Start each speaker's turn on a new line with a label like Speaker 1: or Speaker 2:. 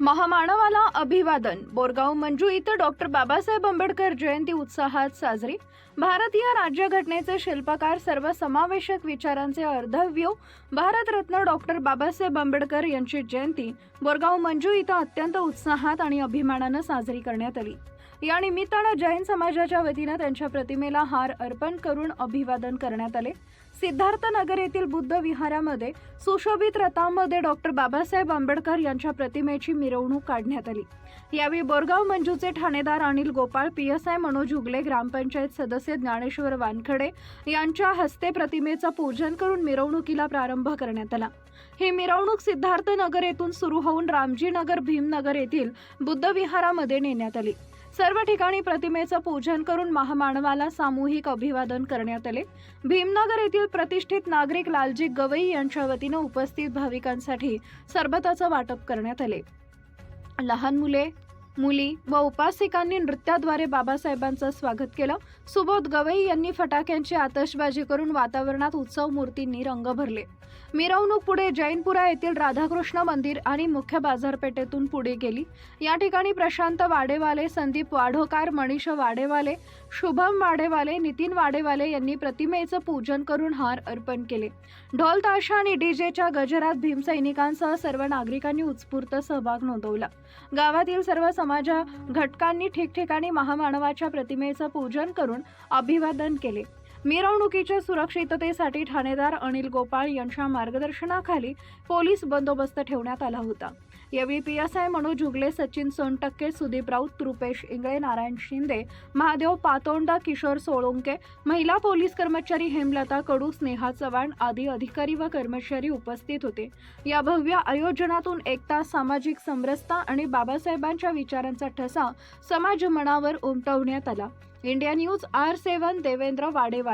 Speaker 1: महामानवाला अभिवादन. बोरगाव मंजू इथं डॉक्टर बाबासाहेब आंबेडकर जयंती उत्साहात साजरी. भारतीय राज्यघटनेचे शिल्पकार सर्व समावेशक विचारांचे अर्धव्यू. भारतरत्न डॉक्टर बाबासाहेब आंबेडकर यांची जयंती बोरगाव मंजू इथं अत्यंत उत्साहात आणि अभिमानानं साजरी करण्यात आली. या निमित्तानं जैन समाजाच्या वतीनं त्यांच्या प्रतिमेला हार अर्पण करून अभिवादन करण्यात आले. सिद्धार्थनगर येथील बुद्ध विहारामध्ये सुशोभित रथामध्ये डॉक्टर बाबासाहेब आंबेडकर यांच्या प्रतिमेची मिरवणूक काढण्यात आली. यावेळी बोरगाव मंजूचे ठाणेदार Anil Gopal P S I Manoj Ugale ग्रामपंचायत सदस्य ज्ञानेश्वर वानखडे यांच्या हस्ते प्रतिमेचं पूजन करून मिरवणुकीला प्रारंभ करण्यात आला. ही मिरवणूक सिद्धार्थनगर येथून सुरू होऊन रामजीनगर भीमनगर येथील बुद्ध विहारामध्ये नेण्यात आली. सर्व ठिकाणी प्रतिमेचं पूजन करून महामानवाला सामूहिक अभिवादन करण्यात आले. भीमनगर येथील प्रतिष्ठित नागरिक लालजी गवई यांच्या वतीनं उपस्थित भाविकांसाठी सरबताचं वाटप करण्यात आले. लहान मुले मुली व उपासिकांनी नृत्याद्वारे बाबासाहेबांचं स्वागत केलं. सुबोध गवई यांनी फटाक्यांची आतषबाजी करून वातावरणात उत्सव मूर्तींनी रंग भरले. मिरवणूक पुढे जैनपुरा येथील राधाकृष्ण मंदिर आणि मुख्य बाजारपेठेतून पुढे गेली. या ठिकाणी प्रशांत वाडेवाले संदीप वाढोकार मनीष वाडेवाले शुभम वाडेवाले नितीन वाडेवाले यांनी प्रतिमेचं पूजन करून हार अर्पण केले. ढोल ताशा आणि डीजेच्या गजरात भीमसैनिकांसह सर्व नागरिकांनी उत्स्फूर्त सहभाग नोंदवला. गावातील सर्व समाजा घटकांनी ठिकठिकाणी महामानवाच्या प्रतिमेचं पूजन करून अभिवादन केले. मिरवणुकीच्या सुरक्षिततेसाठी ठाणेदार अनिल गोपाळ यांच्या मार्गदर्शनाखाली पोलीस बंदोबस्त ठेवण्यात आला होता. यावेळी P S I Manoj Jugale Sachin Sontakke Sudeep Raut Rupesh Ingale Narayan Shinde Mahadev Patonda Kishor Solunke महिला पोलीस कर्मचारी हेमलता कडू स्नेहा चव्हाण आदी अधिकारी व कर्मचारी उपस्थित होते. या भव्य आयोजनातून एकता सामाजिक समरसता आणि बाबासाहेबांच्या विचारांचा ठसा समाज मनावर उमटवण्यात आला. India news R seven Devendra Wadewale